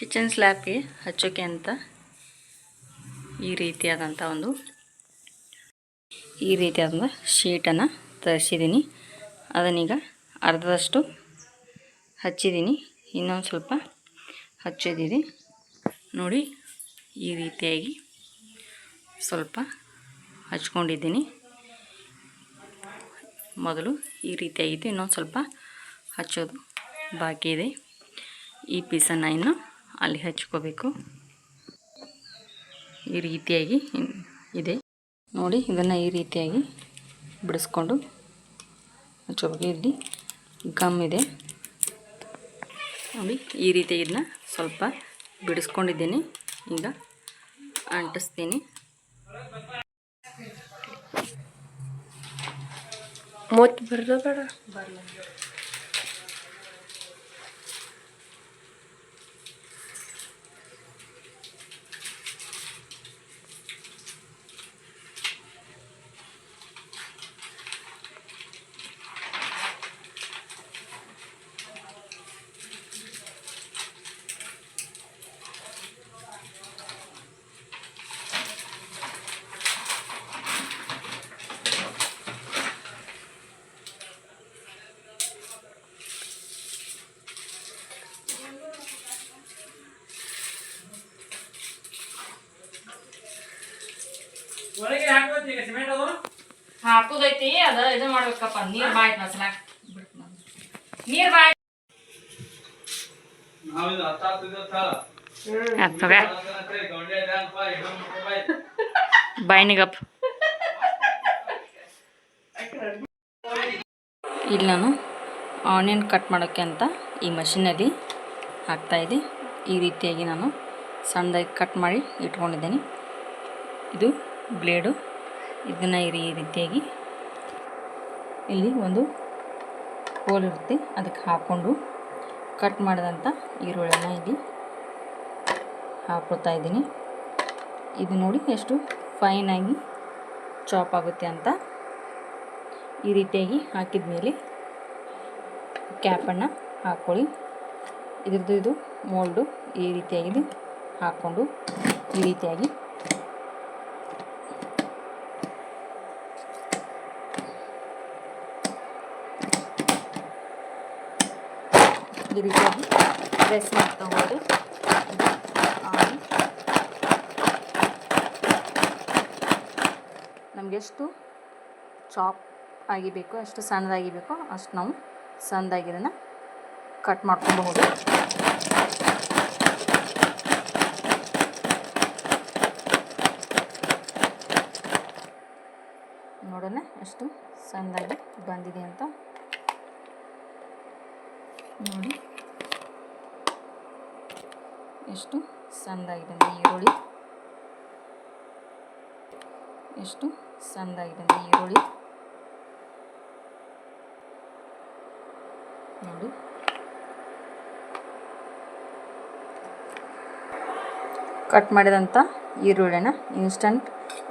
Kitchen ಸ್ಲ್ಯಾಪಿಗೆ ಹಚ್ಚೋಕೆ ಅಂತ ಈ ರೀತಿಯಾದಂಥ ಒಂದು ಈ ರೀತಿಯಾದಂಥ ಶೀಟನ್ನು ತರಿಸಿದ್ದೀನಿ. ಅದನ್ನೀಗ ಅರ್ಧದಷ್ಟು ಹಚ್ಚಿದ್ದೀನಿ. ಇನ್ನೊಂದು ಸ್ವಲ್ಪ ಹಚ್ಚೋದಿದೆ. ನೋಡಿ, ಈ ರೀತಿಯಾಗಿ ಸ್ವಲ್ಪ ಹಚ್ಕೊಂಡಿದ್ದೀನಿ. ಮೊದಲು ಈ ರೀತಿಯಾಗಿತ್ತು, ಇನ್ನೊಂದು ಸ್ವಲ್ಪ ಹಚ್ಚೋದು ಬಾಕಿ ಇದೆ ಈ ಪೀಸನ್ನು ಇನ್ನು ಅಲ್ಲಿ ಹಚ್ಕೋಬೇಕು. ಈ ರೀತಿಯಾಗಿ ಇದೆ. ನೋಡಿ, ಇದನ್ನು ಈ ರೀತಿಯಾಗಿ ಬಿಡಿಸ್ಕೊಂಡು ಹಚ್ಕೋಬೇಕು ಇಲ್ಲಿ ಗಮ್ ಇದೆ. ನೋಡಿ, ಈ ರೀತಿ ಇದನ್ನ ಸ್ವಲ್ಪ ಬಿಡಿಸ್ಕೊಂಡಿದ್ದೀನಿ. ಈಗ ಅಂಟಿಸ್ತೀನಿ. ಮೂವತ್ತು ಬರ್ದ ಬೇಡ. ಒಳಗೆ ಹಾಕೋತಿ ಈಗ ಸಿಮೆಂಟ್ ಅದು? ಹಾಕೋದೈತಿ ಅದ ಇದು ಮಾಡ್ಬೇಕಪ್ಪ ನೀರ್ ಬಾಯ್ತು ಮಸಲಾಕ ನೀರ್ ಬಾಯ್. ನಾವಿದು ಹತ್ತಾಗ್ತಿದ್ದ ಆಗ್ತವೆ ಗೌಂಡೆ ಬ್ಯಾಂಕ್ ಬಾ ಇನ್ನೊಂದು ರೂಪಾಯಿ ಬಾಯ್ನಿಗಪ್ ಇಲ್ಲಿ ನಾನು ಆನಿಯನ್ ಕಟ್ ಮಾಡೋಕ್ಕೆ ಅಂತ ಈ ಮಷಿನಲ್ಲಿ ಹಾಕ್ತಾಯಿದ್ದೆ ಈ ರೀತಿಯಾಗಿ ನಾನು ಸಣ್ಣದಾಗಿ ಕಟ್ ಮಾಡಿ ಇಟ್ಕೊಂಡಿದ್ದೀನಿ. ಇದು ಬ್ಲೇಡು. ಇದನ್ನು ಈ ರೀತಿಯಾಗಿ ಇಲ್ಲಿ ಒಂದು ಹೋಲ್ ಇರುತ್ತೆ. ಅದಕ್ಕೆ ಹಾಕ್ಕೊಂಡು ಕಟ್ ಮಾಡಿದಂಥ ಈರುಳ್ಳಿನ ಇಲ್ಲಿ ಹಾಕ್ಕೊಳ್ತಾ ಇದ್ದೀನಿ. ಇದು ನೋಡಿ ಎಷ್ಟು ಫೈನಾಗಿ ಚಾಪ್ ಆಗುತ್ತೆ ಅಂತ. ಈ ರೀತಿಯಾಗಿ ಹಾಕಿದ ಮೇಲೆ ಕ್ಯಾಪನ್ನು ಹಾಕ್ಕೊಳ್ಳಿ ಇದ್ರದ್ದು ಇದು ಮೋಲ್ಡು ಈ ರೀತಿಯಾಗಿದೆ. ಹಾಕ್ಕೊಂಡು ಈ ರೀತಿಯಾಗಿ ಈ ರೀತಿಯಾಗಿ ಪ್ರೆಸ್ ಮಾಡ್ತಾ ಆಗಿ ನಮಗೆಷ್ಟು ಚಾಪ್ ಆಗಿಬೇಕು ಅಷ್ಟು ಸಣ್ಣದಾಗಿಬೇಕು ಅಷ್ಟು ನಾವು ಸಣ್ಣದಾಗಿ ಇದನ್ನು ಕಟ್ ಮಾಡ್ಕೊಬಹುದು ನೋಡೋಣ ಎಷ್ಟು ಸಣ್ಣದಾಗಿ ಬಂದಿದೆ ಅಂತ. ನೋಡಿ. ಎಷ್ಟು ಸಣ್ಣದಾಗಿದೆ ಈರುಳ್ಳಿ. ಎಷ್ಟು ಸಣ್ಣದಾಗಿದೆ ಈರುಳ್ಳಿ. ನೋಡಿ. ಕಟ್ ಮಾಡಿದಂಥ ಈರುಳ್ಳಿನ ಇನ್ಸ್ಟಂಟ್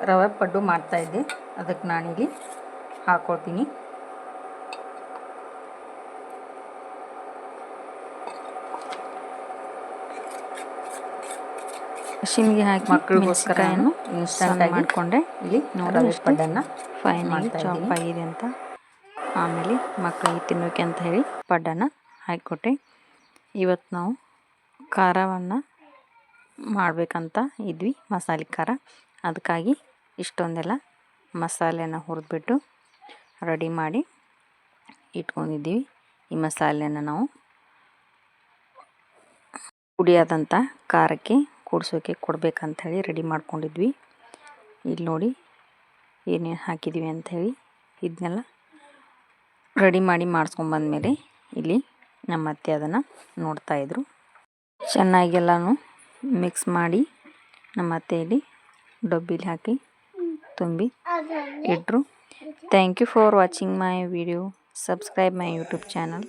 ರವೆ ಪಡ್ಡು ಮಾಡ್ತಾಯಿದ್ದೆ ಅದಕ್ಕೆ ನಾನಿಲ್ಲಿ ಹಾಕ್ಕೊಳ್ತೀನಿ ಮಷಿನ್ಗೆ ಹಾಕಿ ಮಕ್ಕಳಿಗೋಸ್ಕರ ಇನ್ಸ್ಟಂಟ್ ಮಾಡಿಕೊಂಡೆ. ಇಲ್ಲಿ ಪಡ್ಡನ್ನ ಪಡ್ಡನ್ನು ಫೈನ್ ಆಗಿ ಚಾಪ್. ಆಗಿದೆ ಅಂತ. ಆಮೇಲೆ ಮಕ್ಕಳಿಗೆ ತಿನ್ನೋಕೆ ಅಂತ ಹೇಳಿ ಪಡ್ಡನ್ನು ಹಾಕಿಕೊಟ್ಟೆ. ಇವತ್ತು ನಾವು ಖಾರವನ್ನು ಮಾಡಬೇಕಂತ ಇದ್ವಿ ಮಸಾಲೆ ಖಾರ. ಅದಕ್ಕಾಗಿ ಇಷ್ಟೊಂದೆಲ್ಲ ಮಸಾಲೆನ ಹುರಿದ್ಬಿಟ್ಟು ರೆಡಿ ಮಾಡಿ ಇಟ್ಕೊಂಡಿದ್ದೀವಿ. ಈ ಮಸಾಲೆನ ನಾವು ಪುಡಿಯಾದಂಥ ಖಾರಕ್ಕೆ ಕೂಡ್ಸೋಕೆ ಕೊಡಬೇಕಂಥೇಳಿ ರೆಡಿ ಮಾಡ್ಕೊಂಡಿದ್ವಿ. ಇಲ್ಲಿ ನೋಡಿ ಏನೇನು ಹಾಕಿದ್ವಿ ಅಂಥೇಳಿ ಇದನ್ನೆಲ್ಲ ರೆಡಿ ಮಾಡಿ ಮಾಡಿಸ್ಕೊಂಬಂದ್ಮೇಲೆ ಇಲ್ಲಿ ನಮ್ಮ ಅತ್ತೆ ಅದನ್ನು ನೋಡ್ತಾಯಿದ್ರು ಚೆನ್ನಾಗಿ ಎಲ್ಲನೂ ಮಿಕ್ಸ್ ಮಾಡಿ ನಮ್ಮ ಅತ್ತೆ ಇಲ್ಲಿ ಡಬ್ಬಿಲಿ ಹಾಕಿ ತುಂಬಿ ಇಟ್ಟರು thank you for watching my video subscribe my YouTube channel